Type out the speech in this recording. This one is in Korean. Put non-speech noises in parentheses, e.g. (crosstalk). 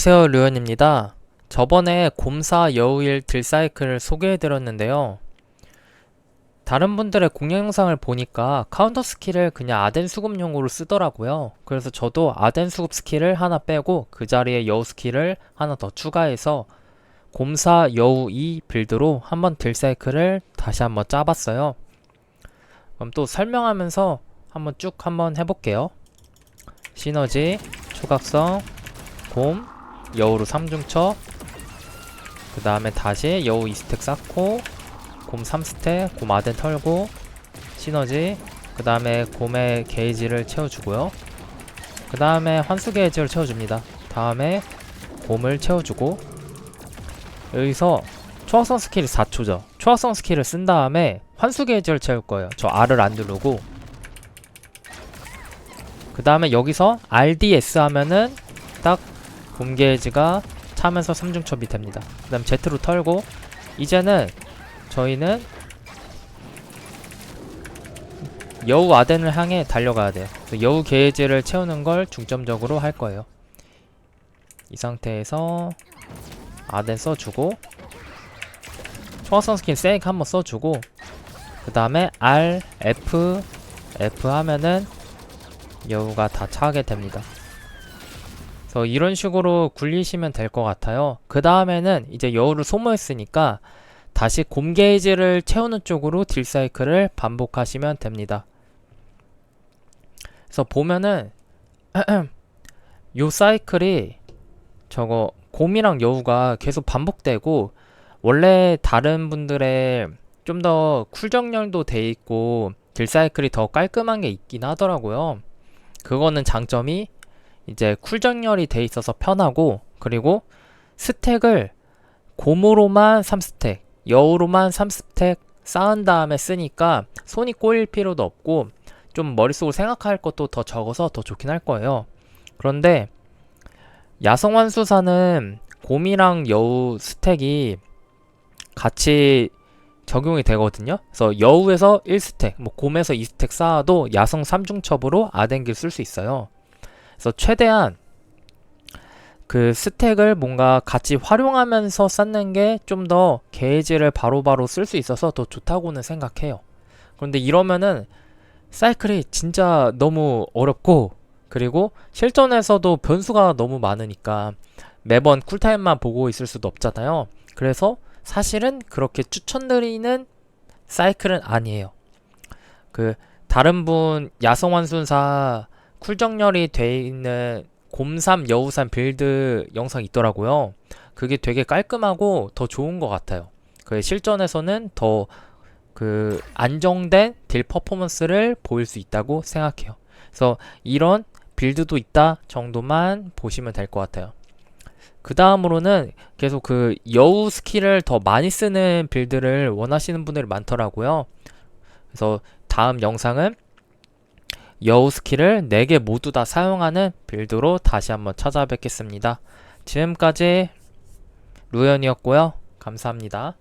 안녕하세요 류현입니다. 저번에 곰사 여우일 딜사이클을 소개해드렸는데요. 다른 분들의 공략 영상을 보니까 카운터 스킬을 그냥 아덴 수급용으로 쓰더라고요. 그래서 저도 아덴 수급 스킬을 하나 빼고 그 자리에 여우 스킬을 하나 더 추가해서 곰사 여우 2 빌드로 한번 딜사이클을 다시 한번 짜봤어요. 그럼 또 설명하면서 한번 쭉 한번 해볼게요. 시너지 초각성 곰 여우로 3중처. 그 다음에 다시 여우 2스택 쌓고 곰 3스택 곰 아덴 털고 시너지. 그 다음에 곰의 게이지를 채워주고요. 그 다음에 환수 게이지를 채워줍니다. 다음에 곰을 채워주고. 여기서 초학성 스킬이 4초죠. 초학성 스킬을 쓴 다음에 환수 게이지를 채울 거예요. 저 R을 안 누르고. 그 다음에 여기서 RDS 하면은 딱 곰게이지가 차면서 3중 첩이 됩니다. 그 다음 Z로 털고 이제는 저희는 여우 아덴을 향해 달려가야 돼요. 그래서 여우 게이지를 채우는 걸 중점적으로 할 거예요. 이 상태에서 아덴 써주고 총합성 스킨 세이크 한번 써주고 그 다음에 R, F, F 하면은 여우가 다 차게 됩니다. 그래서 이런 식으로 굴리시면 될 것 같아요. 그 다음에는 이제 여우를 소모했으니까 다시 곰 게이지를 채우는 쪽으로 딜 사이클을 반복하시면 됩니다. 그래서 보면은 (clears throat) 요 사이클이 저거 곰이랑 여우가 계속 반복되고 원래 다른 분들의 좀 더 쿨정렬도 돼 있고 딜 사이클이 더 깔끔한 게 있긴 하더라고요. 그거는 장점이 이제 쿨정렬이 돼 있어서 편하고 그리고 스택을 곰으로만 3스택 여우로만 3스택 쌓은 다음에 쓰니까 손이 꼬일 필요도 없고 좀 머릿속으로 생각할 것도 더 적어서 더 좋긴 할 거예요. 그런데 야성환수사는 곰이랑 여우 스택이 같이 적용이 되거든요. 그래서 여우에서 1스택 뭐 곰에서 2스택 쌓아도 야성 3중첩으로 아덴기를 쓸수 있어요 그래서 최대한 그 스택을 뭔가 같이 활용하면서 쌓는 게 좀 더 게이지를 바로바로 쓸 수 있어서 더 좋다고는 생각해요. 그런데 이러면은 사이클이 진짜 너무 어렵고 그리고 실전에서도 변수가 너무 많으니까 매번 쿨타임만 보고 있을 수도 없잖아요. 그래서 사실은 그렇게 추천드리는 사이클은 아니에요. 그 다른 분 야성환 순사 쿨정렬이 돼 있는 곰삼 여우삼 빌드 영상 있더라고요. 그게 되게 깔끔하고 더 좋은 것 같아요. 그 실전에서는 더 그 안정된 딜 퍼포먼스를 보일 수 있다고 생각해요. 그래서 이런 빌드도 있다 정도만 보시면 될 것 같아요. 그 다음으로는 계속 그 여우 스킬을 더 많이 쓰는 빌드를 원하시는 분들이 많더라고요. 그래서 다음 영상은 여우 스킬을 4개 모두 다 사용하는 빌드로 다시 한번 찾아뵙겠습니다. 지금까지 루연이었고요. 감사합니다.